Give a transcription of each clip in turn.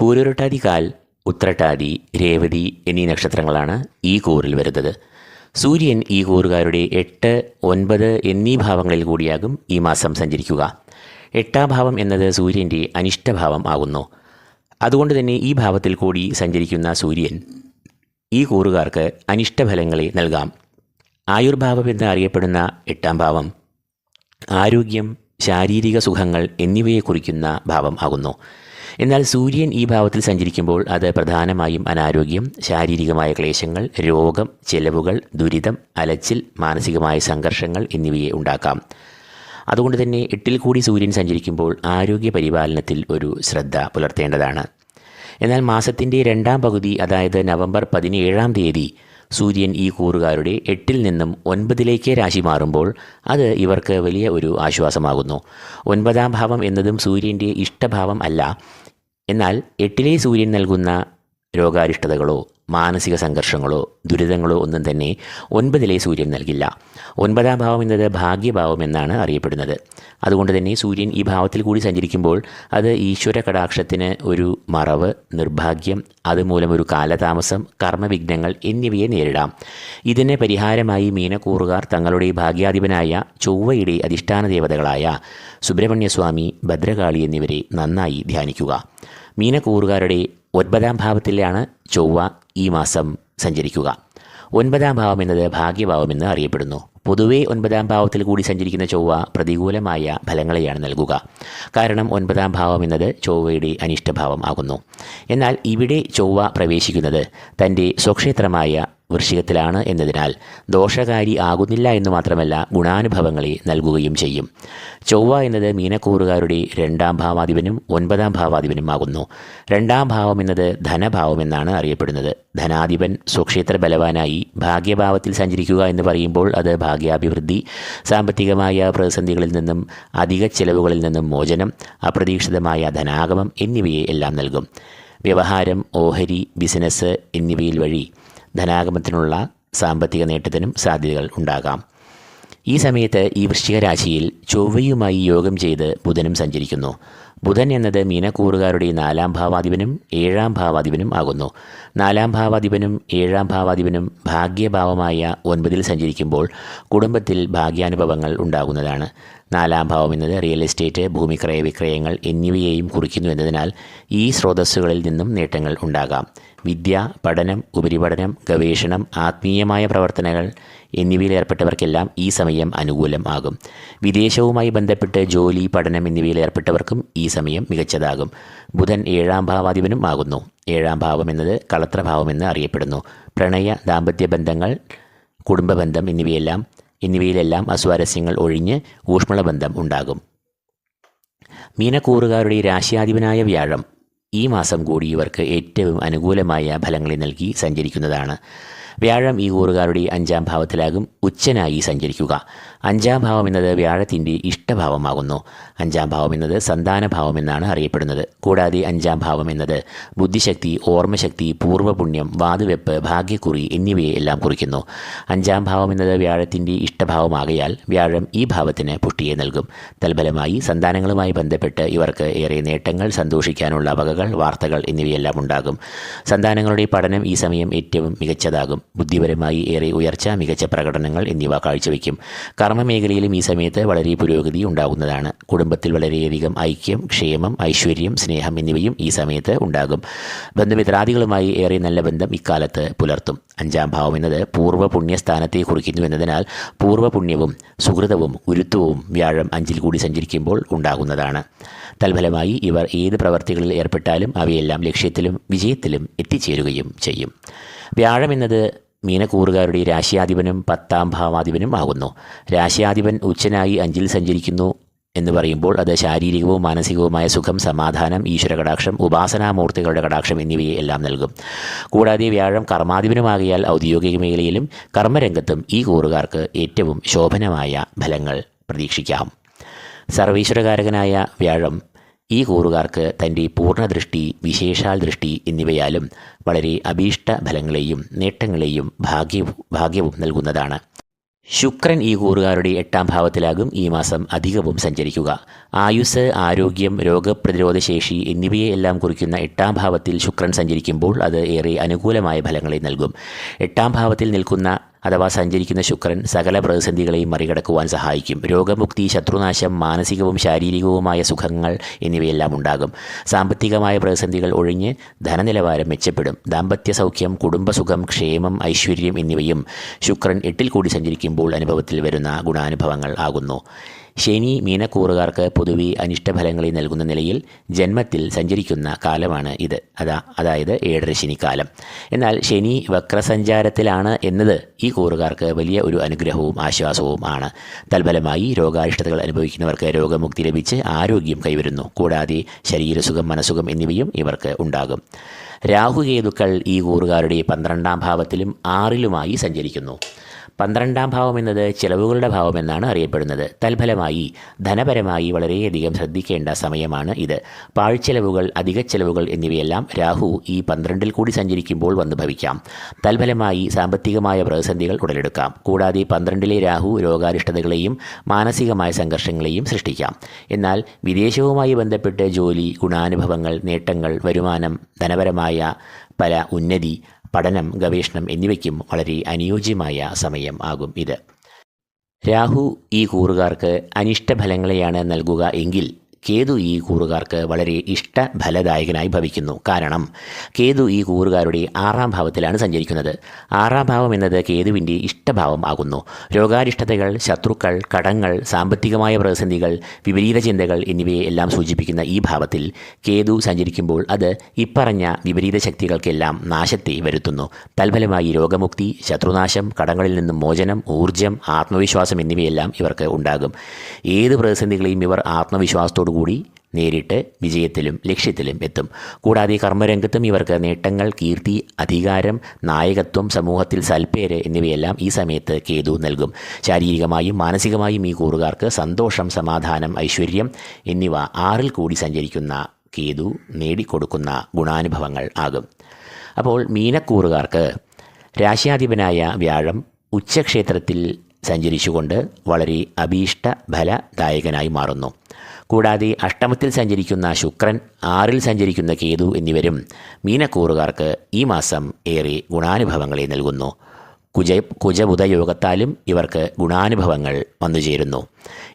പൂരുരുട്ടാതികാൽ ഉത്രട്ടാതി രേവതി എന്നീ നക്ഷത്രങ്ങളാണ് ഈ കൂറിൽ വരുന്നത്. സൂര്യൻ ഈ കൂറുകാരുടെ എട്ട് ഒൻപത് എന്നീ ഭാവങ്ങളിൽ കൂടിയാകും ഈ മാസം സഞ്ചരിക്കുക. എട്ടാം ഭാവം എന്നത് സൂര്യന്റെ അനിഷ്ടഭാവം ആകുന്നു. അതുകൊണ്ട് തന്നെ ഈ ഭാവത്തിൽ കൂടി സഞ്ചരിക്കുന്ന സൂര്യൻ ഈ കൂറുകാർക്ക് അനിഷ്ടഫലങ്ങളെ നൽകാം. ആയുർഭാവം എന്ന് അറിയപ്പെടുന്ന എട്ടാം ഭാവം ആരോഗ്യം ശാരീരിക സുഖങ്ങൾ എന്നിവയെ കുറിക്കുന്ന ഭാവം ആകുന്നു. എന്നാൽ സൂര്യൻ ഈ ഭാവത്തിൽ സഞ്ചരിക്കുമ്പോൾ അത് പ്രധാനമായും അനാരോഗ്യം ശാരീരികമായ ക്ലേശങ്ങൾ രോഗം ചെലവുകൾ ദുരിതം അലച്ചിൽ മാനസികമായ സംഘർഷങ്ങൾ എന്നിവയെ ഉണ്ടാക്കാം. അതുകൊണ്ട് തന്നെ എട്ടിൽ കൂടി സൂര്യൻ സഞ്ചരിക്കുമ്പോൾ ആരോഗ്യ പരിപാലനത്തിൽ ഒരു ശ്രദ്ധ പുലർത്തേണ്ടതാണ്. എന്നാൽ മാസത്തിന്റെ രണ്ടാം പകുതി അതായത് നവംബർ പതിനേഴാം തീയതി സൂര്യൻ ഈ കൂറുകാരുടെ എട്ടിൽ നിന്നും ഒൻപതിലേക്ക് രാശി മാറുമ്പോൾ അത് ഇവർക്ക് വലിയ ഒരു ആശ്വാസമാകുന്നു. ഒൻപതാം ഭാവം എന്നതും സൂര്യന്റെ ഇഷ്ടഭാവം അല്ല. എന്നാൽ എട്ടിലെ സൂര്യൻ നൽകുന്ന രോഗാരിഷ്ടതകളോ മാനസിക സംഘർഷങ്ങളോ ദുരിതങ്ങളോ ഒന്നും തന്നെ ഒൻപതിലെ സൂര്യൻ നൽകില്ല. ഒൻപതാം ഭാവം എന്നത് ഭാഗ്യഭാവം എന്നാണ് അറിയപ്പെടുന്നത്. അതുകൊണ്ട് തന്നെ സൂര്യൻ ഈ ഭാവത്തിൽ കൂടി സഞ്ചരിക്കുമ്പോൾ അത് ഈശ്വര കടാക്ഷത്തിന് ഒരു മറവ് നിർഭാഗ്യം അതുമൂലം ഒരു കാലതാമസം കർമ്മവിഘ്നങ്ങൾ എന്നിവയെ നേരിടാം. ഇതിനെ പരിഹാരമായി മീനക്കൂറുകാർ തങ്ങളുടെ ഭാഗ്യാധിപനായ ചൊവ്വയുടെ അധിഷ്ഠാന ദേവതകളായ സുബ്രഹ്മണ്യസ്വാമി ഭദ്രകാളി എന്നിവരെ നന്നായി ധ്യാനിക്കുക. മീനക്കൂറുകാരുടെ ഒൻപതാം ഭാവത്തിലാണ് ചൊവ്വ ഈ മാസം സഞ്ചരിക്കുക. ഒൻപതാം ഭാവം എന്നത് ഭാഗ്യഭാവം എന്ന് അറിയപ്പെടുന്നു. പൊതുവെ ഒൻപതാം ഭാവത്തിൽ കൂടി സഞ്ചരിക്കുന്ന ചൊവ്വ പ്രതികൂലമായ ഫലങ്ങളെയാണ് നൽകുക. കാരണം ഒൻപതാം ഭാവം എന്നത് ചൊവ്വയുടെ അനിഷ്ടഭാവം ആകുന്നു. എന്നാൽ ഇവിടെ ചൊവ്വ പ്രവേശിക്കുന്നത് തന്റെ സ്വക്ഷേത്രമായ വൃശ്ചികത്തിലാണ് എന്നതിനാൽ ദോഷകാരി ആകുന്നില്ല എന്ന് മാത്രമല്ല ഗുണാനുഭവങ്ങളെ നൽകുകയും ചെയ്യും. ചൊവ്വ എന്നത് മീനക്കൂറുകാരുടെ രണ്ടാം ഭാവാധിപനും ഒൻപതാം ഭാവാധിപനും ആകുന്നു രണ്ടാം ഭാവം എന്നത് ധനഭാവം എന്നാണ് അറിയപ്പെടുന്നത്. ധനാധിപൻ സ്വക്ഷേത്ര ബലവാനായി ഭാഗ്യഭാവത്തിൽ സഞ്ചരിക്കുക എന്ന് പറയുമ്പോൾ അത് ഭാഗ്യാഭിവൃദ്ധി സാമ്പത്തികമായ പ്രതിസന്ധികളിൽ നിന്നും അധിക ചെലവുകളിൽ നിന്നും മോചനം അപ്രതീക്ഷിതമായ ധനാഗമം എന്നിവയെ എല്ലാം നൽകും. വ്യവഹാരം ഓഹരി ബിസിനസ് എന്നിവയിൽ വഴി ധനാഗമത്തിനുള്ള സാമ്പത്തിക നേട്ടത്തിനും സാധ്യതകൾ ഉണ്ടാകാം. ഈ സമയത്ത് ഈ വൃശ്ചിക രാശിയിൽ ചൊവ്വയുമായി യോഗം ചെയ്ത് ബുധനും സഞ്ചരിക്കുന്നു. ബുധൻ എന്നത് മീനക്കൂറുകാരുടെ നാലാം ഭാവാധിപനും ഏഴാം ഭാവാധിപനും ആകുന്നു. നാലാം ഭാവാധിപനും ഏഴാം ഭാവാധിപനും ഭാഗ്യഭാവമായ ഒൻപതിൽ സഞ്ചരിക്കുമ്പോൾ കുടുംബത്തിൽ ഭാഗ്യാനുഭവങ്ങൾ ഉണ്ടാകുന്നതാണ്. നാലാം ഭാവം എന്നത് റിയൽ എസ്റ്റേറ്റ് ഭൂമി ക്രയവിക്രയങ്ങൾ എന്നിവയെയും കുറിക്കുന്നു എന്നതിനാൽ ഈ സ്രോതസ്സുകളിൽ നിന്നും നേട്ടങ്ങൾ ഉണ്ടാകാം. വിദ്യ പഠനം ഉപരിപഠനം ഗവേഷണം ആത്മീയമായ പ്രവർത്തനങ്ങൾ എന്നിവയിൽ ഏർപ്പെട്ടവർക്കെല്ലാം ഈ സമയം അനുകൂലം ആകും. വിദേശവുമായി ബന്ധപ്പെട്ട് ജോലി പഠനം എന്നിവയിൽ ഏർപ്പെട്ടവർക്കും ഈ സമയം മികച്ചതാകും. ബുധൻ ഏഴാം ഭാവാധിപനും ആകുന്നു. ഏഴാം ഭാവം എന്നത് കളത്രഭാവം എന്ന് അറിയപ്പെടുന്നു. പ്രണയ ദാമ്പത്യ ബന്ധങ്ങൾ കുടുംബബന്ധം എന്നിവയെല്ലാം എന്നിവയിലെല്ലാം അസ്വാരസ്യങ്ങൾ ഒഴിഞ്ഞ് ഊഷ്മളബന്ധം ഉണ്ടാകും. മീനക്കൂറുകാരുടെ രാശിയാധിപനായ വ്യാഴം ഈ മാസം കൂടി ഇവർക്ക് ഏറ്റവും അനുകൂലമായ ഫലങ്ങളെ നൽകി സഞ്ചരിക്കുന്നതാണ്. വ്യാഴം ഈ കൂറുകാരുടെ അഞ്ചാം ഭാവത്തിലാകും ഉച്ചനായി സഞ്ചരിക്കുക. അഞ്ചാം ഭാവം എന്നത് വ്യാഴത്തിന്റെ ഇഷ്ടഭാവമാകുന്നു. അഞ്ചാം ഭാവം എന്നത് സന്താനഭാവം എന്നാണ് അറിയപ്പെടുന്നത്. കൂടാതെ അഞ്ചാം ഭാവം എന്നത് ബുദ്ധിശക്തി ഓർമ്മശക്തി പൂർവപുണ്യം വാതുവെപ്പ് ഭാഗ്യക്കുറി എന്നിവയെ എല്ലാം കുറിക്കുന്നു. അഞ്ചാം ഭാവം എന്നത് വ്യാഴത്തിന്റെ ഇഷ്ടഭാവമാകയാൽ വ്യാഴം ഈ ഭാവത്തിന് പുഷ്ടിയെ നൽകും. തൽഫലമായി സന്താനങ്ങളുമായി ബന്ധപ്പെട്ട് ഇവർക്ക് ഏറെ നേട്ടങ്ങൾ സന്തോഷിക്കാനുള്ള വകകൾ വാർത്തകൾ എന്നിവയെല്ലാം ഉണ്ടാകും. സന്താനങ്ങളുടെ പഠനം ഈ സമയം ഏറ്റവും മികച്ചതാകും. ബുദ്ധിപരമായി ഏറെ ഉയർച്ച മികച്ച പ്രകടനങ്ങൾ എന്നിവ കാഴ്ചവെക്കും. കർമ്മമേഖലയിലും ഈ സമയത്ത് വളരെ പുരോഗതി ഉണ്ടാകുന്നതാണ്. കുടുംബത്തിൽ വളരെയധികം ഐക്യം ക്ഷേമം ഐശ്വര്യം സ്നേഹം എന്നിവയും ഈ സമയത്ത് ഉണ്ടാകും. ബന്ധുമിത്രാദികളുമായി ഏറെ നല്ല ബന്ധം ഇക്കാലത്ത് പുലർത്തും. അഞ്ചാം ഭാവം എന്നത് പൂർവ പുണ്യസ്ഥാനത്തെ കുറിക്കുന്നു എന്നതിനാൽ പൂർവ പുണ്യവും സുഹൃതവും ഗുരുത്വവും വ്യാഴം അഞ്ചിൽ കൂടി സഞ്ചരിക്കുമ്പോൾ ഉണ്ടാകുന്നതാണ്. തൽഫലമായി ഇവർ ഏത് പ്രവർത്തികളിൽ ഏർപ്പെട്ടാലും അവയെല്ലാം ലക്ഷ്യത്തിലും വിജയത്തിലും എത്തിച്ചേരുകയും ചെയ്യും. വ്യാഴം എന്നത് മീനക്കൂറുകാരുടെ രാശിയാധിപനും പത്താം ഭാവാധിപനും ആകുന്നു. രാശിയാധിപൻ ഉച്ചനായി അഞ്ചിൽ സഞ്ചരിക്കുന്നു എന്ന് പറയുമ്പോൾ അത് ശാരീരികവും മാനസികവുമായ സുഖം സമാധാനം ഈശ്വര കടാക്ഷം ഉപാസനാമൂർത്തികളുടെ കടാക്ഷം എന്നിവയെ എല്ലാം നൽകും. കൂടാതെ വ്യാഴം കർമാധിപനുമാകിയാൽ ഔദ്യോഗിക മേഖലയിലും കർമ്മരംഗത്തും ഈ കൂറുകാർക്ക് ഏറ്റവും ശോഭനമായ ഫലങ്ങൾ പ്രതീക്ഷിക്കാം. സർവീശ്വരകാരകനായ വ്യാഴം ഈ കൂറുകാർക്ക് തന്റെ പൂർണദൃഷ്ടി വിശേഷാൽ ദൃഷ്ടി എന്നിവയാലും വളരെ അഭീഷ്ട ഫലങ്ങളെയും നേട്ടങ്ങളെയും ഭാഗ്യവും ഭാഗ്യവും നൽകുന്നതാണ്. ശുക്രൻ ഈ കൂറുകാരുടെ എട്ടാം ഭാവത്തിലാകും ഈ മാസം അധികവും സഞ്ചരിക്കുക. ആയുസ് ആരോഗ്യം രോഗപ്രതിരോധശേഷി എന്നിവയെല്ലാം എന്നിവയെ കുറിക്കുന്ന എട്ടാം ഭാവത്തിൽ ശുക്രൻ സഞ്ചരിക്കുമ്പോൾ അത് ഏറെ അനുകൂലമായ ഫലങ്ങളെ നൽകും. എട്ടാം ഭാവത്തിൽ നിൽക്കുന്ന അഥവാ സഞ്ചരിക്കുന്ന ശുക്രൻ സകല പ്രതിസന്ധികളെയും മറികടക്കുവാൻ സഹായിക്കും. രോഗമുക്തി ശത്രുനാശം മാനസികവും ശാരീരികവുമായ സുഖങ്ങൾ എന്നിവയെല്ലാം ഉണ്ടാകും. സാമ്പത്തികമായ പ്രതിസന്ധികൾ ഒഴിഞ്ഞ് ധനനിലവാരം മെച്ചപ്പെടും. ദാമ്പത്യ സൗഖ്യം കുടുംബസുഖം ക്ഷേമം ഐശ്വര്യം എന്നിവയും ശുക്രൻ എട്ടിൽ കൂടി സഞ്ചരിക്കുമ്പോൾ അനുഭവത്തിൽ വരുന്ന ഗുണാനുഭവങ്ങൾ ആകുന്നു. ശനി മീനക്കൂറുകാർക്ക് പൊതുവെ അനിഷ്ടഫലങ്ങളെ നൽകുന്ന നിലയിൽ ജന്മത്തിൽ സഞ്ചരിക്കുന്ന കാലമാണ് ഇത്. അതാ അതായത് ഏഴര ശനിക്കാലം. എന്നാൽ ശനി വക്രസഞ്ചാരത്തിലാണ് എന്നത് ഈ കൂറുകാർക്ക് വലിയ ഒരു അനുഗ്രഹവും ആശ്വാസവും ആണ്. തൽഫലമായി രോഗാരിഷ്ടതകൾ അനുഭവിക്കുന്നവർക്ക് രോഗമുക്തി ലഭിച്ച് ആരോഗ്യം കൈവരുന്നു. കൂടാതെ ശരീരസുഖം മനസുഖം എന്നിവയും ഇവർക്ക് ഉണ്ടാകും. രാഹുകേതുക്കൾ ഈ കൂറുകാരുടെ പന്ത്രണ്ടാം ഭാവത്തിലും ആറിലുമായി സഞ്ചരിക്കുന്നു. പന്ത്രണ്ടാം ഭാവം എന്നത് ചെലവുകളുടെ ഭാവം എന്നാണ് അറിയപ്പെടുന്നത്. തൽഫലമായി ധനപരമായി വളരെയധികം ശ്രദ്ധിക്കേണ്ട സമയമാണ് ഇത്. പാഴ്ചെലവുകൾ അധിക ചെലവുകൾ എന്നിവയെല്ലാം രാഹു ഈ പന്ത്രണ്ടിൽ കൂടി സഞ്ചരിക്കുമ്പോൾ വന്നു ഭവിക്കാം. തൽഫലമായി സാമ്പത്തികമായ പ്രതിസന്ധികൾ ഉടലെടുക്കാം. കൂടാതെ പന്ത്രണ്ടിലെ രാഹു രോഗാരിഷ്ടതകളെയും മാനസികമായ സംഘർഷങ്ങളെയും സൃഷ്ടിക്കാം. എന്നാൽ വിദേശവുമായി ബന്ധപ്പെട്ട് ജോലി ഗുണാനുഭവങ്ങൾ നേട്ടങ്ങൾ വരുമാനം ധനപരമായ പല ഉന്നതി പഠനം ഗവേഷണം എന്നിവയ്ക്കും വളരെ അനുയോജ്യമായ സമയം ആകും ഇത്. രാഹു ഈ കൂറുകാർക്ക് അനിഷ്ടഫലങ്ങളെയാണ് നൽകുക എങ്കിൽ കേതു ഈ കൂറുകാർക്ക് വളരെ ഇഷ്ടഫലദായകനായി ഭവിക്കുന്നു. കാരണം കേതു ഈ കൂറുകാരുടെ ആറാം ഭാവത്തിലാണ് സഞ്ചരിക്കുന്നത്. ആറാം ഭാവം എന്നത് കേതുവിന്റെ ഇഷ്ടഭാവം ആകുന്നു. രോഗാരിഷ്ടതകൾ ശത്രുക്കൾ കടങ്ങൾ സാമ്പത്തികമായ പ്രതിസന്ധികൾ വിപരീത ചിന്തകൾ എന്നിവയെ എല്ലാം സൂചിപ്പിക്കുന്ന ഈ ഭാവത്തിൽ കേതു സഞ്ചരിക്കുമ്പോൾ അത് ഇപ്പറഞ്ഞ വിപരീത ശക്തികൾക്കെല്ലാം നാശത്തെ വരുത്തുന്നു. തൽഫലമായി രോഗമുക്തി ശത്രുനാശം കടങ്ങളിൽ നിന്നും മോചനം ഊർജം ആത്മവിശ്വാസം എന്നിവയെല്ലാം ഇവർക്ക് ഉണ്ടാകും. ഏത് പ്രതിസന്ധികളെയും ഇവർ ആത്മവിശ്വാസത്തോടു കൂടി നേരിട്ട് വിജയത്തിലും ലക്ഷ്യത്തിലും എത്തും. കൂടാതെ കർമ്മരംഗത്തും ഇവർക്ക് നേട്ടങ്ങൾ കീർത്തി അധികാരം നായകത്വം സമൂഹത്തിൽ സൽപ്പേര് എന്നിവയെല്ലാം ഈ സമയത്ത് കേതു നൽകും. ശാരീരികമായും മാനസികമായും ഈ കൂറുകാർക്ക് സന്തോഷം സമാധാനം ഐശ്വര്യം എന്നിവ ആറിൽ കൂടി സഞ്ചരിക്കുന്ന കേതു നേടിക്കൊടുക്കുന്ന ഗുണാനുഭവങ്ങൾ ആകും. അപ്പോൾ മീനക്കൂറുകാർക്ക് രാശ്യാധിപനായ വ്യാഴം ഉച്ചക്ഷേത്രത്തിൽ സഞ്ചരിച്ചുകൊണ്ട് വളരെ അഭീഷ്ട ഫലദായകനായി മാറുന്നു. കൂടാതെ അഷ്ടമത്തിൽ സഞ്ചരിക്കുന്ന ശുക്രൻ ആറിൽ സഞ്ചരിക്കുന്ന കേതു എന്നിവരും മീനക്കൂറുകാർക്ക് ഈ മാസം ഏറെ ഗുണാനുഭവങ്ങളെ നൽകുന്നു. കുജ കുജബുധയോഗത്താലും ഇവർക്ക് ഗുണാനുഭവങ്ങൾ വന്നുചേരുന്നു.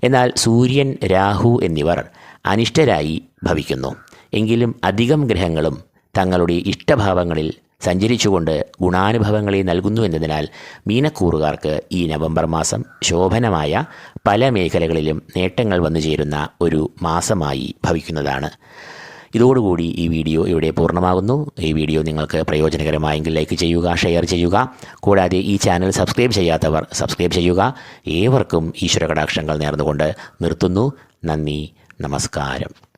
എന്നാൽ സൂര്യൻ രാഹു എന്നിവർ അനിഷ്ടരായി ഭവിക്കുന്നു. എങ്കിലും അധികം ഗ്രഹങ്ങളും തങ്ങളുടെ ഇഷ്ടഭാവങ്ങളിൽ സഞ്ചരിച്ചുകൊണ്ട് ഗുണാനുഭവങ്ങളെ നൽകുന്നു എന്നതിനാൽ മീനക്കൂറുകാർക്ക് ഈ നവംബർ മാസം ശോഭനമായ പല മേഖലകളിലും നേട്ടങ്ങൾ വന്നു ചേരുന്ന ഒരു മാസമായി ഭവിക്കുന്നതാണ്. ഇതോടുകൂടി ഈ വീഡിയോ ഇവിടെ പൂർണമാകുന്നു. ഈ വീഡിയോ നിങ്ങൾക്ക് പ്രയോജനകരമായെങ്കിൽ ലൈക്ക് ചെയ്യുക ഷെയർ ചെയ്യുക. കൂടാതെ ഈ ചാനൽ സബ്സ്ക്രൈബ് ചെയ്യാത്തവർ സബ്സ്ക്രൈബ് ചെയ്യുക. ഏവർക്കും ഈശ്വര കടാക്ഷങ്ങൾ നേർന്നുകൊണ്ട് നിർത്തുന്നു. നന്ദി നമസ്കാരം.